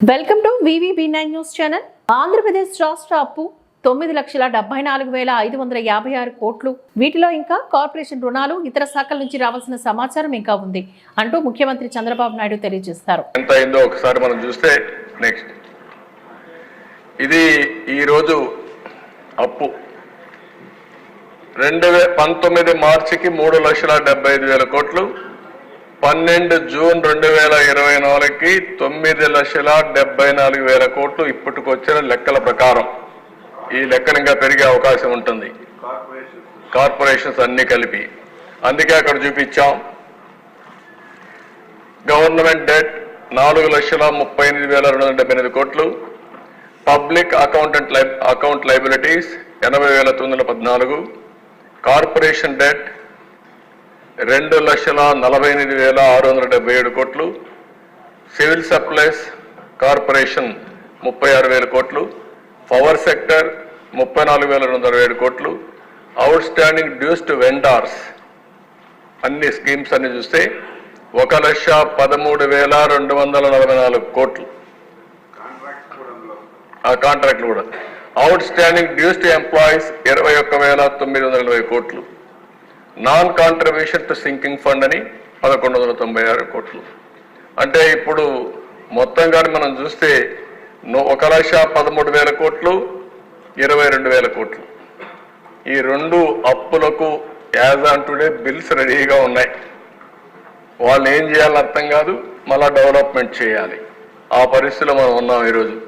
Welcome to VVB nine news channel. Andhra Pradesh రాష్ట్ర అప్పు తొమ్మిది లక్షల డెబ్బై నాలుగు వేల ఐదు వందల యాభై ఆరు కోట్లు. వీటిలో ఇంకా కార్పొరేషన్ రుణాలు ఇతర శాఖల నుంచి రావాల్సిన సమాచారం ఇంకా ఉంది అంటూ ముఖ్యమంత్రి చంద్రబాబు నాయుడు తెలియజేస్తారు. ఎంత అయిందో ఒకసారి మనం చూస్తే నెక్స్ట్. ఇది ఈరోజు అప్పు. రెండు వే పంతొమ్మిది మార్చికి మూడు లక్షల డెబ్బై ఐదు వేల కోట్లు. పన్నెండు జూన్ రెండు వేల ఇరవై నాలుగుకి తొమ్మిది లక్షల డెబ్బై నాలుగు వేల కోట్లు ఇప్పటికొచ్చిన లెక్కల ప్రకారం. ఈ లెక్కలు ఇంకా పెరిగే అవకాశం ఉంటుంది. కార్పొరేషన్స్ అన్ని కలిపి. అందుకే అక్కడ చూపించాం. గవర్నమెంట్ డెట్ నాలుగు లక్షల ముప్పై ఎనిమిది వేల రెండు వందల డెబ్బై ఎనిమిది కోట్లు. పబ్లిక్ అకౌంటెంట్ లైబ్ అకౌంట్ లైబిలిటీస్ ఎనభై వేల తొమ్మిది వందల పద్నాలుగు. కార్పొరేషన్ డెట్ రెండు లక్షల నలభై ఎనిమిది వేల ఆరు వందల డెబ్బై ఏడు కోట్లు సివిల్ సప్లైస్ కార్పొరేషన్ ముప్పై ఆరు వేల కోట్లు పవర్ సెక్టర్ ముప్పై నాలుగు వేల రెండు వందల ఏడు కోట్లు outstanding dues to vendors అన్ని స్కీమ్స్ అన్ని చూస్తే ఒక లక్ష పదమూడు వేల రెండు వందల నలభై నాలుగు కోట్లు. ఆ కాంట్రాక్ట్లు కూడా. Outstanding dues to employees ఇరవై ఒక్క వేల తొమ్మిది వందల ఇరవై కోట్లు. Non contribution to sinking fund అని పదకొండు వందల తొంభై ఆరు కోట్లు. అంటే ఇప్పుడు మొత్తం కానీ మనం చూస్తే ఒక లక్ష పదమూడు వేల కోట్లు ఇరవై రెండు వేల కోట్లు. ఈ రెండు అప్పులకు యాజ్ ఆన్ టుడే బిల్స్ రెడీగా ఉన్నాయి. వాళ్ళు ఏం చేయాలని అర్థం కాదు మళ్ళా డెవలప్మెంట్ చేయాలి. ఆ పరిస్థితిలో మనం ఉన్నాం ఈరోజు.